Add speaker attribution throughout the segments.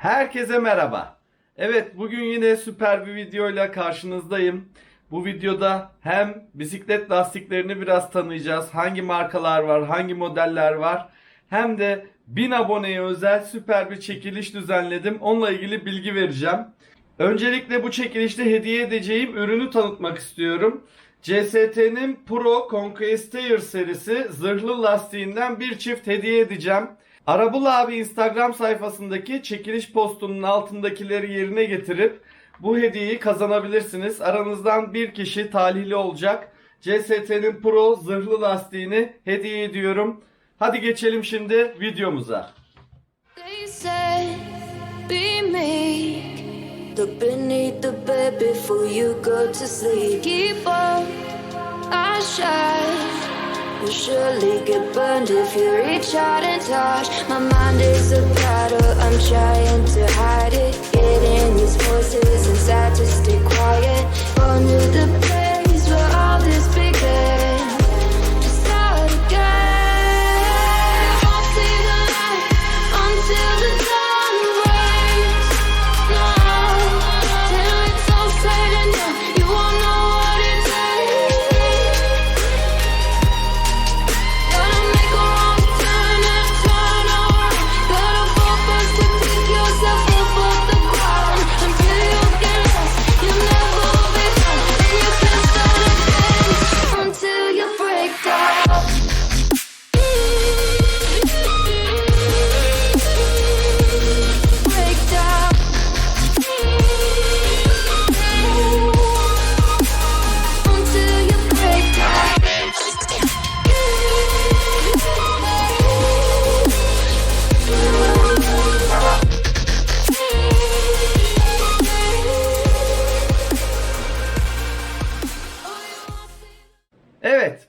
Speaker 1: Herkese merhaba. Evet bugün yine süper bir videoyla karşınızdayım. Bu videoda hem bisiklet lastiklerini biraz tanıyacağız. Hangi markalar var, hangi modeller var. Hem de 1000 aboneye özel süper bir çekiliş düzenledim. Onunla ilgili bilgi vereceğim. Öncelikle bu çekilişte hediye edeceğim ürünü tanıtmak istiyorum. CST'nin Pro Conquestator serisi zırhlı lastiğinden bir çift hediye edeceğim. Arabul abi Instagram sayfasındaki çekiliş postunun altındakileri yerine getirip bu hediyeyi kazanabilirsiniz. Aranızdan bir kişi talihli olacak. CST'nin Pro zırhlı lastiğini hediye ediyorum. Hadi geçelim şimdi videomuza.
Speaker 2: Look. You'll surely get burned if you reach out and touch. My mind is a battle, I'm trying to hide it.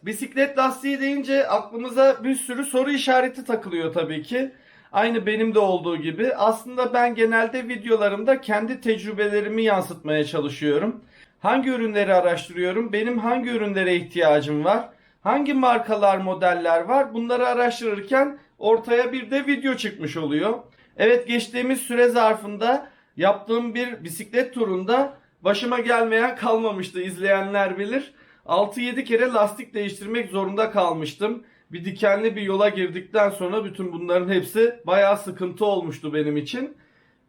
Speaker 1: Bisiklet lastiği deyince aklımıza bir sürü soru işareti takılıyor tabii ki. Aynı benim de olduğu gibi. Aslında ben genelde videolarımda kendi tecrübelerimi yansıtmaya çalışıyorum. Hangi ürünleri araştırıyorum? Benim hangi ürünlere ihtiyacım var? Hangi markalar, modeller var? Bunları araştırırken ortaya bir de video çıkmış oluyor. Evet, geçtiğimiz süre zarfında yaptığım bir bisiklet turunda başıma gelmeyen kalmamıştı. İzleyenler bilir. 6-7 kere lastik değiştirmek zorunda kalmıştım. Bir dikenli bir yola girdikten sonra bütün bunların hepsi bayağı sıkıntı olmuştu benim için.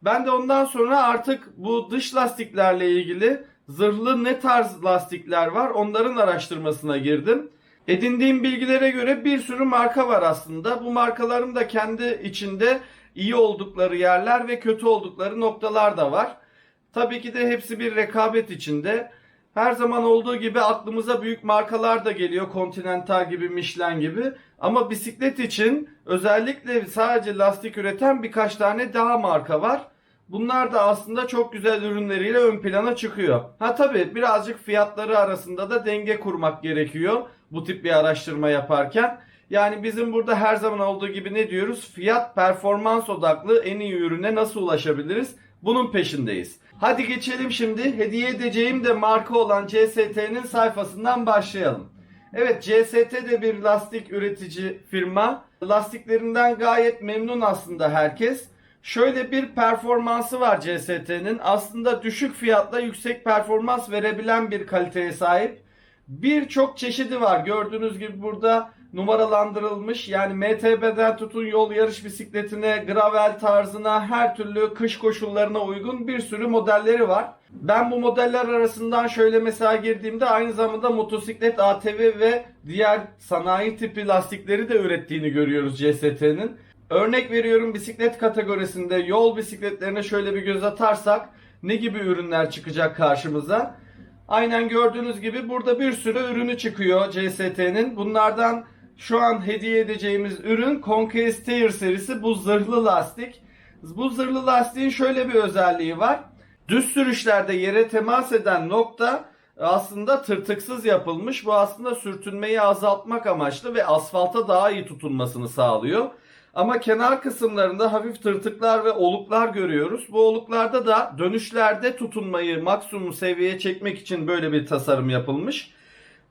Speaker 1: Ben de ondan sonra artık bu dış lastiklerle ilgili zırhlı ne tarz lastikler var onların araştırmasına girdim. Edindiğim bilgilere göre bir sürü marka var aslında. Bu markaların da kendi içinde iyi oldukları yerler ve kötü oldukları noktalar da var. Tabii ki de hepsi bir rekabet içinde. Her zaman olduğu gibi aklımıza büyük markalar da geliyor. Continental gibi, Michelin gibi. Ama bisiklet için özellikle sadece lastik üreten birkaç tane daha marka var. Bunlar da aslında çok güzel ürünleriyle ön plana çıkıyor. Ha tabii birazcık fiyatları arasında da denge kurmak gerekiyor bu tip bir araştırma yaparken. Yani bizim burada her zaman olduğu gibi ne diyoruz? Fiyat performans odaklı en iyi ürüne nasıl ulaşabiliriz? Bunun peşindeyiz. Hadi geçelim şimdi. Hediye edeceğim de marka olan CST'nin sayfasından başlayalım. Evet CST de bir lastik üretici firma. Lastiklerinden gayet memnun aslında herkes. Şöyle bir performansı var CST'nin. Aslında düşük fiyatla yüksek performans verebilen bir kaliteye sahip. Birçok çeşidi var. Gördüğünüz gibi burada numaralandırılmış. Yani MTB'den tutun yol yarış bisikletine, gravel tarzına, her türlü kış koşullarına uygun bir sürü modelleri var. Ben bu modeller arasından şöyle mesela girdiğimde aynı zamanda motosiklet, ATV ve diğer sanayi tipi lastikleri de ürettiğini görüyoruz CST'nin. Örnek veriyorum bisiklet kategorisinde yol bisikletlerine şöyle bir göz atarsak ne gibi ürünler çıkacak karşımıza? Aynen gördüğünüz gibi burada bir sürü ürünü çıkıyor CST'nin. Bunlardan şu an hediye edeceğimiz ürün Conquestator serisi bu zırhlı lastik. Bu zırhlı lastiğin şöyle bir özelliği var. Düz sürüşlerde yere temas eden nokta aslında tırtıksız yapılmış. Bu aslında sürtünmeyi azaltmak amaçlı ve asfalta daha iyi tutunmasını sağlıyor. Ama kenar kısımlarında hafif tırtıklar ve oluklar görüyoruz. Bu oluklarda da dönüşlerde tutunmayı maksimum seviyeye çekmek için böyle bir tasarım yapılmış.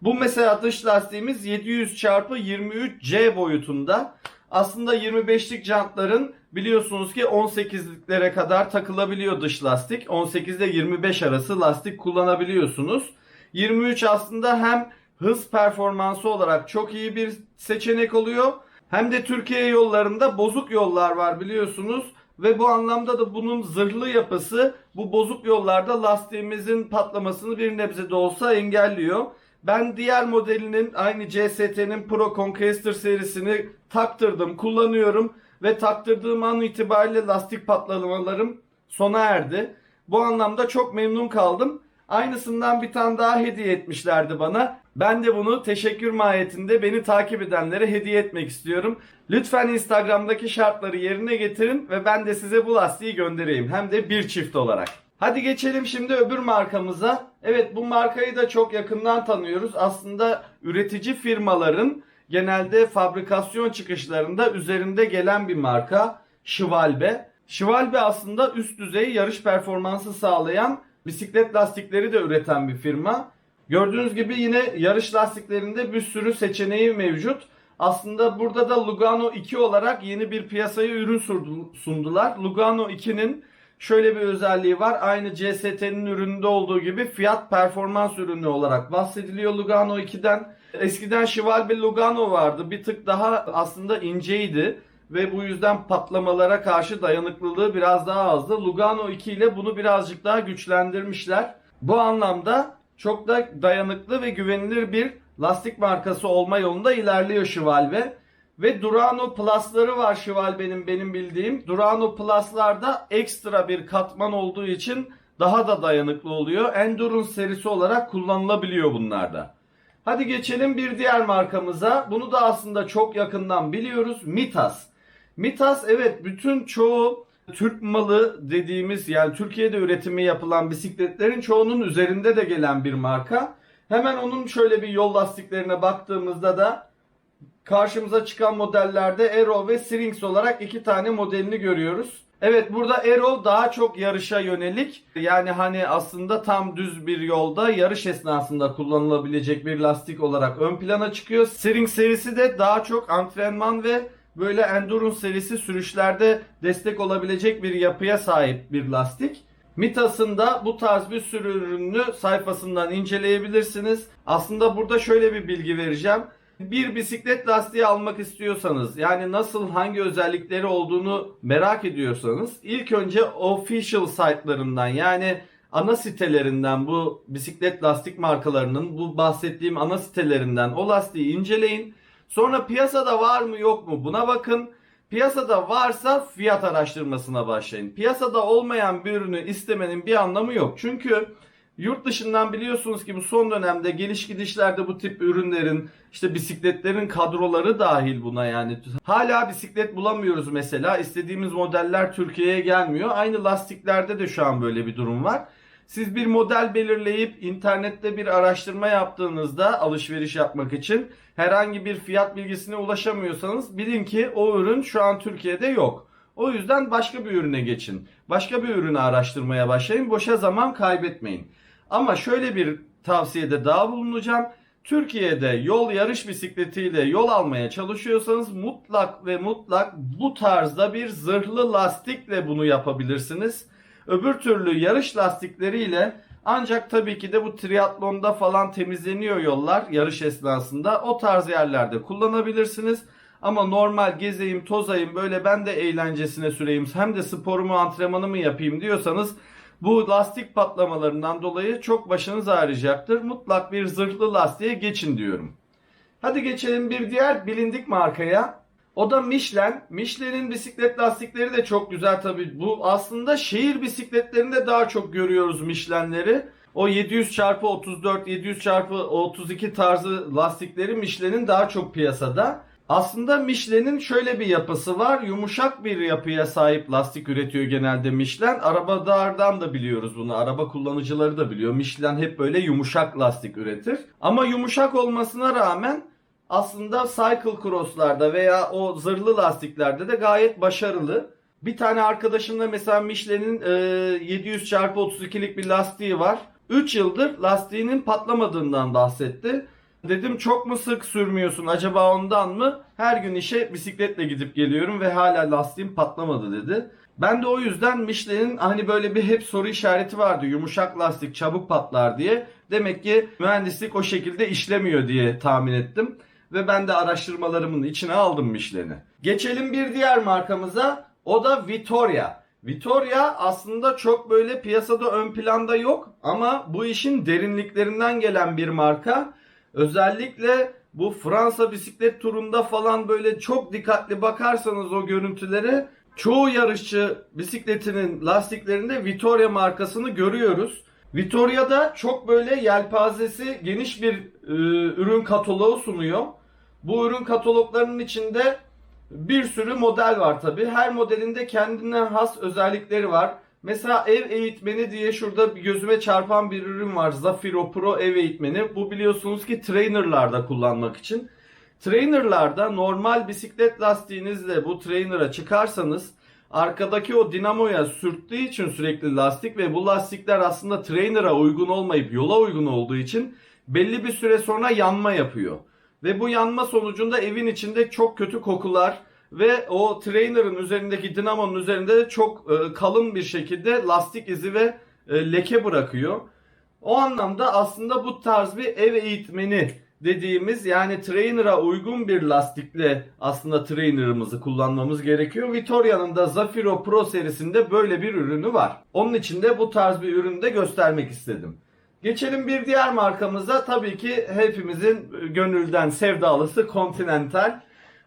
Speaker 1: Bu mesela dış lastiğimiz 700 çarpı 23C boyutunda. Aslında 25'lik jantların biliyorsunuz ki 18'liklere kadar takılabiliyor dış lastik. 18 ile 25 arası lastik kullanabiliyorsunuz. 23 aslında hem hız performansı olarak çok iyi bir seçenek oluyor. Hem de Türkiye yollarında bozuk yollar var biliyorsunuz. Ve bu anlamda da bunun zırhlı yapısı bu bozuk yollarda lastiğimizin patlamasını bir nebze de olsa engelliyor. Ben diğer modelinin aynı CST'nin Pro Conquestor serisini taktırdım, kullanıyorum ve taktırdığım an itibariyle lastik patlamalarım sona erdi. Bu anlamda çok memnun kaldım. Aynısından bir tane daha hediye etmişlerdi bana. Ben de bunu teşekkür mahiyetinde beni takip edenlere hediye etmek istiyorum. Lütfen Instagram'daki şartları yerine getirin ve ben de size bu lastiği göndereyim. Hem de bir çift olarak. Hadi geçelim şimdi öbür markamıza. Evet bu markayı da çok yakından tanıyoruz. Aslında üretici firmaların genelde fabrikasyon çıkışlarında üzerinde gelen bir marka Schwalbe. Schwalbe aslında üst düzey yarış performansı sağlayan bisiklet lastikleri de üreten bir firma. Gördüğünüz gibi yine yarış lastiklerinde bir sürü seçeneği mevcut. Aslında burada da Lugano 2 olarak yeni bir piyasaya ürün sundu- sundular. Lugano 2'nin şöyle bir özelliği var. Aynı CST'nin ürününde olduğu gibi fiyat performans ürünü olarak bahsediliyor Lugano 2'den. Eskiden Schwalbe Lugano vardı. Bir tık daha aslında inceydi ve bu yüzden patlamalara karşı dayanıklılığı biraz daha azdı. Lugano 2 ile bunu birazcık daha güçlendirmişler. Bu anlamda çok da dayanıklı ve güvenilir bir lastik markası olma yolunda ilerliyor Schwalbe. Ve Durano Plus'ları var Schwalbe'nin benim bildiğim. Durano Plus'larda ekstra bir katman olduğu için daha da dayanıklı oluyor. Endurance serisi olarak kullanılabiliyor bunlarda. Hadi geçelim bir diğer markamıza. Bunu da aslında çok yakından biliyoruz. Mitas. Mitas evet bütün çoğu Türk malı dediğimiz yani Türkiye'de üretimi yapılan bisikletlerin çoğunun üzerinde de gelen bir marka. Hemen onun şöyle bir yol lastiklerine baktığımızda da karşımıza çıkan modellerde Aero ve Syrinx olarak iki tane modelini görüyoruz. Evet burada Aero daha çok yarışa yönelik. Yani hani aslında tam düz bir yolda yarış esnasında kullanılabilecek bir lastik olarak ön plana çıkıyor. Syrinx serisi de daha çok antrenman ve böyle endurance serisi sürüşlerde destek olabilecek bir yapıya sahip bir lastik. Mitas'ın da bu tarz bir sürü ürününü sayfasından inceleyebilirsiniz. Aslında burada şöyle bir bilgi vereceğim. Bir bisiklet lastiği almak istiyorsanız yani nasıl hangi özellikleri olduğunu merak ediyorsanız ilk önce official site'larından yani ana sitelerinden bu bisiklet lastik markalarının bu bahsettiğim ana sitelerinden o lastiği inceleyin. Sonra piyasada var mı yok mu buna bakın. Piyasada varsa fiyat araştırmasına başlayın. Piyasada olmayan bir ürünü istemenin bir anlamı yok. Çünkü yurt dışından biliyorsunuz ki bu son dönemde geliş gidişlerde bu tip ürünlerin işte bisikletlerin kadroları dahil buna yani. Hala bisiklet bulamıyoruz mesela. İstediğimiz modeller Türkiye'ye gelmiyor. Aynı lastiklerde de şu an böyle bir durum var. Siz bir model belirleyip internette bir araştırma yaptığınızda alışveriş yapmak için herhangi bir fiyat bilgisine ulaşamıyorsanız bilin ki o ürün şu an Türkiye'de yok. O yüzden başka bir ürüne geçin. Başka bir ürünü araştırmaya başlayın. Boşa zaman kaybetmeyin. Ama şöyle bir tavsiyede daha bulunacağım. Türkiye'de yol yarış bisikletiyle yol almaya çalışıyorsanız mutlak ve mutlak bu tarzda bir zırhlı lastikle bunu yapabilirsiniz. Öbür türlü yarış lastikleriyle ancak tabii ki de bu triatlonda falan temizleniyor yollar yarış esnasında. O tarz yerlerde kullanabilirsiniz. Ama normal gezeyim, tozayım, böyle ben de eğlencesine süreyim, hem de sporumu, antrenmanımı yapayım diyorsanız bu lastik patlamalarından dolayı çok başınız ağrıyacaktır. Mutlak bir zırhlı lastiğe geçin diyorum. Hadi geçelim bir diğer bilindik markaya. O da Michelin. Michelin'in bisiklet lastikleri de çok güzel tabii. Bu aslında şehir bisikletlerinde daha çok görüyoruz Michelin'leri. O 700 çarpı 34, 700 çarpı 32 tarzı lastikleri Michelin'in daha çok piyasada. Aslında Michelin'in şöyle bir yapısı var. Yumuşak bir yapıya sahip lastik üretiyor genelde Michelin. Arabalardan da biliyoruz bunu. Araba kullanıcıları da biliyor. Michelin hep böyle yumuşak lastik üretir. Ama yumuşak olmasına rağmen aslında cycle cross'larda veya o zırhlı lastiklerde de gayet başarılı. Bir tane arkadaşımda mesela Michelin'in e, 700 x 32'lik bir lastiği var. 3 yıldır lastiğinin patlamadığından bahsetti. Dedim çok mu sık sürmüyorsun acaba ondan mı? Her gün işe bisikletle gidip geliyorum ve hala lastiğim patlamadı dedi. Ben de o yüzden Michelin'in hani böyle bir hep soru işareti vardı. Yumuşak lastik çabuk patlar diye. Demek ki mühendislik o şekilde işlemiyor diye tahmin ettim. Ve ben de araştırmalarımın içine aldım Michelin'i. Geçelim bir diğer markamıza. O da Vittoria. Vittoria aslında çok böyle piyasada ön planda yok ama bu işin derinliklerinden gelen bir marka. Özellikle bu Fransa bisiklet turunda falan böyle çok dikkatli bakarsanız o görüntülere çoğu yarışçı bisikletinin lastiklerinde Vittoria markasını görüyoruz. Vittoria'da çok böyle yelpazesi geniş bir e, ürün kataloğu sunuyor. Bu ürün kataloglarının içinde bir sürü model var tabi. Her modelinde kendine has özellikleri var. Mesela ev eğitmeni diye şurada gözüme çarpan bir ürün var. Zafiro Pro ev eğitmeni. Bu biliyorsunuz ki trainerlarda kullanmak için. Trainerlarda normal bisiklet lastiğinizle bu trainer'a çıkarsanız arkadaki o dinamoya sürttüğü için sürekli lastik ve bu lastikler aslında trainer'a uygun olmayıp yola uygun olduğu için belli bir süre sonra yanma yapıyor. Ve bu yanma sonucunda evin içinde çok kötü kokular ve o trainer'ın üzerindeki dinamonun üzerinde de çok e, kalın bir şekilde lastik izi ve e, leke bırakıyor. O anlamda aslında bu tarz bir ev eğitmeni dediğimiz yani trainer'a uygun bir lastikle aslında trainer'ımızı kullanmamız gerekiyor. Vittoria'nın da Zafiro Pro serisinde böyle bir ürünü var. Onun için de bu tarz bir ürünü de göstermek istedim. Geçelim bir diğer markamıza. Tabii ki hepimizin gönülden sevdalısı Continental.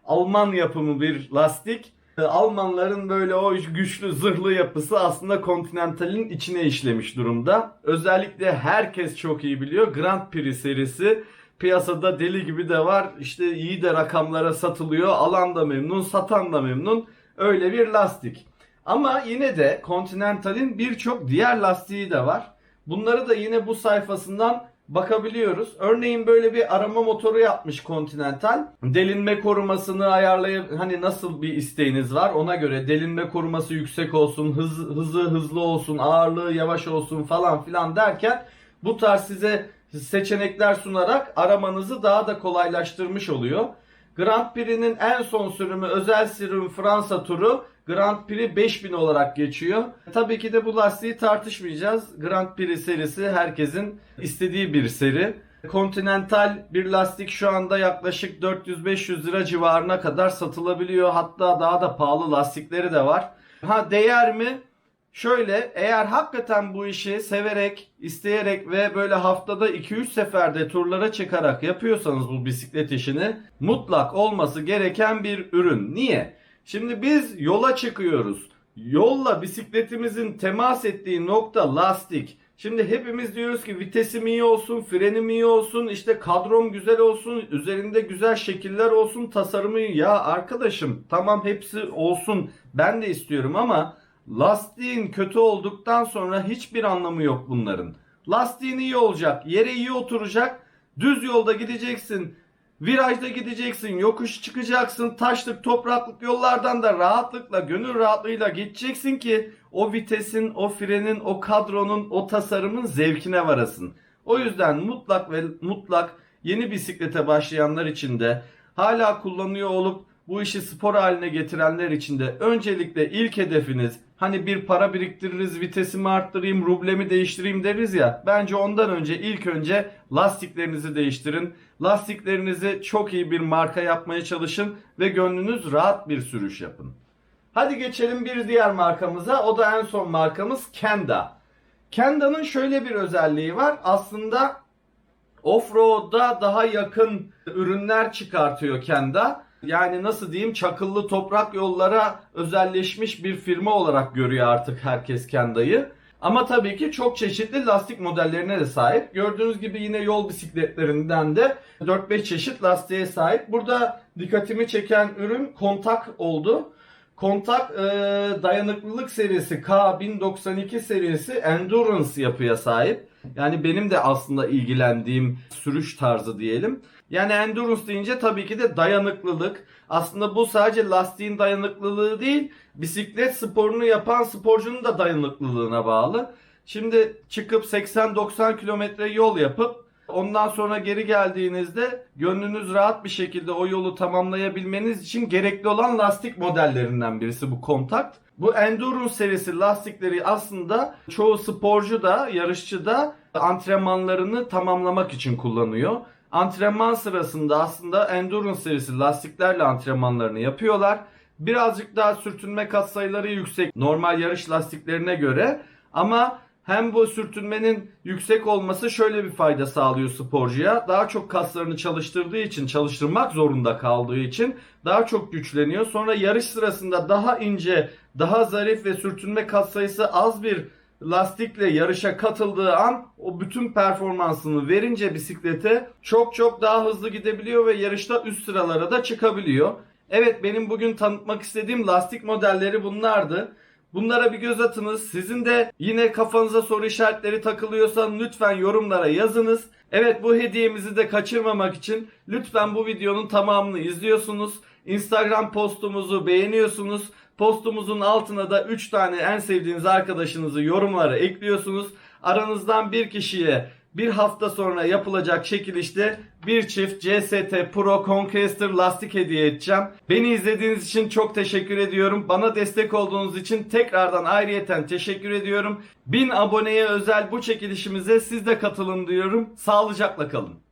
Speaker 1: Alman yapımı bir lastik. Almanların böyle o güçlü zırhlı yapısı aslında Continental'in içine işlemiş durumda. Özellikle herkes çok iyi biliyor. Grand Prix serisi piyasada deli gibi de var. İşte iyi de rakamlara satılıyor. Alan da memnun, satan da memnun. Öyle bir lastik. Ama yine de Continental'in birçok diğer lastiği de var. Bunları da yine bu sayfasından bakabiliyoruz. Örneğin böyle bir arama motoru yapmış Continental. Delinme korumasını ayarlayıp hani nasıl bir isteğiniz var ona göre delinme koruması yüksek olsun, hız, hızı hızlı olsun, ağırlığı yavaş olsun falan filan derken bu tarz size seçenekler sunarak aramanızı daha da kolaylaştırmış oluyor. Grand Prix'nin en son sürümü özel sürüm Fransa turu Grand Prix 5000 olarak geçiyor. Tabii ki de bu lastiği tartışmayacağız. Grand Prix serisi herkesin istediği bir seri. Continental bir lastik şu anda yaklaşık 400-500 lira civarına kadar satılabiliyor. Hatta daha da pahalı lastikleri de var. Ha değer mi? Şöyle eğer hakikaten bu işi severek, isteyerek ve böyle haftada 2-3 seferde turlara çıkarak yapıyorsanız bu bisiklet işini mutlak olması gereken bir ürün. Niye? Şimdi biz yola çıkıyoruz. Yolla bisikletimizin temas ettiği nokta lastik. Şimdi hepimiz diyoruz ki vitesim iyi olsun, frenim iyi olsun, işte kadrom güzel olsun, üzerinde güzel şekiller olsun, tasarımı. Ya arkadaşım tamam hepsi olsun ben de istiyorum ama lastiğin kötü olduktan sonra hiçbir anlamı yok bunların. Lastiğin iyi olacak, yere iyi oturacak, düz yolda gideceksin. Virajda gideceksin, yokuş çıkacaksın, taşlık, topraklık yollardan da rahatlıkla, gönül rahatlığıyla geçeceksin ki o vitesin, o frenin, o kadronun, o tasarımın zevkine varasın. O yüzden mutlak ve mutlak yeni bisiklete başlayanlar için de hala kullanıyor olup bu işi spor haline getirenler için de öncelikle ilk hedefiniz hani bir para biriktiririz, vitesimi arttırayım, rublemi değiştireyim deriz ya. Bence ondan önce ilk önce lastiklerinizi değiştirin. Lastiklerinizi çok iyi bir marka yapmaya çalışın ve gönlünüz rahat bir sürüş yapın. Hadi geçelim bir diğer markamıza. O da en son markamız Kenda. Kenda'nın şöyle bir özelliği var. Aslında Offroad'a daha yakın ürünler çıkartıyor Kenda. Yani nasıl diyeyim çakıllı toprak yollara özelleşmiş bir firma olarak görüyor artık herkes Kenda'yı. Ama tabii ki çok çeşitli lastik modellerine de sahip. Gördüğünüz gibi yine yol bisikletlerinden de 4-5 çeşit lastiğe sahip. Burada dikkatimi çeken ürün kontak oldu. Kontak e, dayanıklılık serisi K1092 serisi Endurance yapıya sahip. Yani benim de aslında ilgilendiğim sürüş tarzı diyelim. Yani endurance deyince tabii ki de dayanıklılık. Aslında bu sadece lastiğin dayanıklılığı değil, bisiklet sporunu yapan sporcunun da dayanıklılığına bağlı. Şimdi çıkıp 80-90 kilometre yol yapıp Ondan sonra geri geldiğinizde gönlünüz rahat bir şekilde o yolu tamamlayabilmeniz için gerekli olan lastik modellerinden birisi bu kontakt. Bu Endurance serisi lastikleri aslında çoğu sporcu da yarışçı da antrenmanlarını tamamlamak için kullanıyor. Antrenman sırasında aslında Endurance serisi lastiklerle antrenmanlarını yapıyorlar. Birazcık daha sürtünme katsayıları yüksek normal yarış lastiklerine göre ama hem bu sürtünmenin yüksek olması şöyle bir fayda sağlıyor sporcuya. Daha çok kaslarını çalıştırdığı için, çalıştırmak zorunda kaldığı için daha çok güçleniyor. Sonra yarış sırasında daha ince, daha zarif ve sürtünme katsayısı az bir lastikle yarışa katıldığı an o bütün performansını verince bisiklete çok çok daha hızlı gidebiliyor ve yarışta üst sıralara da çıkabiliyor. Evet benim bugün tanıtmak istediğim lastik modelleri bunlardı. Bunlara bir göz atınız. Sizin de yine kafanıza soru işaretleri takılıyorsa lütfen yorumlara yazınız. Evet bu hediyemizi de kaçırmamak için lütfen bu videonun tamamını izliyorsunuz. Instagram postumuzu beğeniyorsunuz. Postumuzun altına da 3 tane en sevdiğiniz arkadaşınızı yorumlara ekliyorsunuz. Aranızdan bir kişiye bir hafta sonra yapılacak çekilişte bir çift CST Pro Conquester lastik hediye edeceğim. Beni izlediğiniz için çok teşekkür ediyorum. Bana destek olduğunuz için tekrardan ayrıyeten teşekkür ediyorum. 1000 aboneye özel bu çekilişimize siz de katılın diyorum. Sağlıcakla kalın.